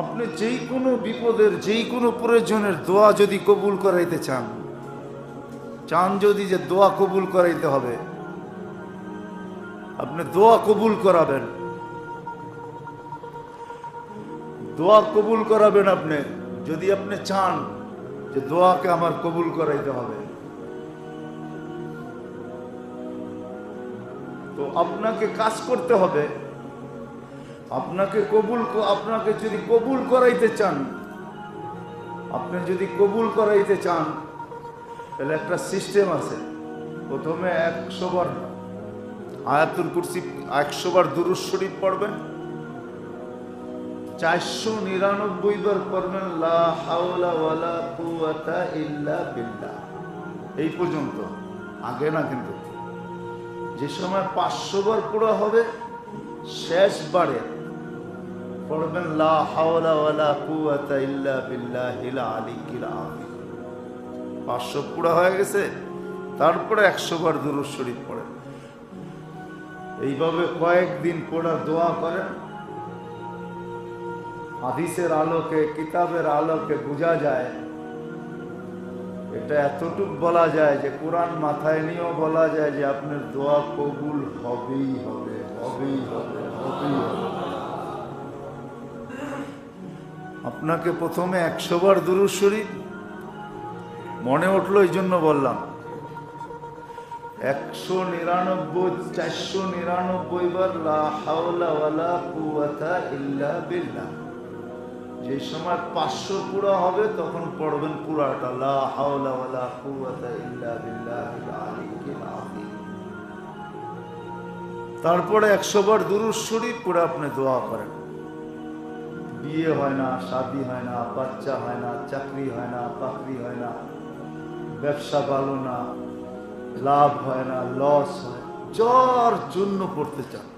আপনি যেই কোনো বিপদের, যেই কোনো প্রয়োজনের দোয়া যদি কবুল করাইতে চান চান যদি যে দোয়া কবুল করাইতে হবে, আপনি দোয়া কবুল করাবেন। দোয়া কবুল করাবেন আপনি, যদি আপনি চান যে দোয়াকে আমার কবুল করাইতে হবে। তো আপনাকে কাজ করতে হবে। আপনাকে কবুল আপনাকে যদি কবুল করাইতে চান, আপনি যদি কবুল করাইতে চান, তাহলে একটা সিস্টেম আছে। প্রথমে একশো বার আয়াতুল কুরসি একশো বার দুরুজ শরীফ পড়বেন। চারশো নিরানব্বই বার পড়বেন এই পর্যন্ত, আগে না কিন্তু। যে সময় পাঁচশো বার পড়া হবে শেষবারে পড়বেন লা হাওলা ওয়ালা কুওয়াতা ইল্লা বিল্লাহিল আলিয়্যিল আযীম। পাঁচশো পুরা হয়ে গেছে, তারপরে একশো বার দুরূদ শরীফ পড়েন। এইভাবে কয়েকদিন পড়া দোয়া করেন। হাদিসের আলোকে, কিতাবের আলোকে বোঝা যায়, এটা এতটুক বলা যায় যে কোরআন মাথায় নিয়েও বলা যায় যে আপনার দোয়া কবুল হবেই হবে হবেই হবে হবেই হবে। আপনাকে প্রথমে একশো বার দুরুদ শরীফ মনে উঠল এই জন্য বললাম। একশো নিরানব্বই, চারশো নিরানব্বই বার লা হাওলা ওয়ালা কুওয়াতা ইল্লা বিল্লাহ। যে সময় পাঁচশো পুরা হবে, তখন পড়বেন পুরাটা, লা হাওলা ওয়ালা কুওয়াতা ইল্লা আযীম। তারপরে একশো বার দুরুদ শরীফ পুরো আপনি দোয়া করেন। বিয়ে হয় না, শাদি হয় না, বাচ্চা হয় না, চাকরি হয় না চাকরি হয় না, ব্যবসা ভালো না, লাভ হয় না, লস হয় জ্বর জন্য পড়তে চান।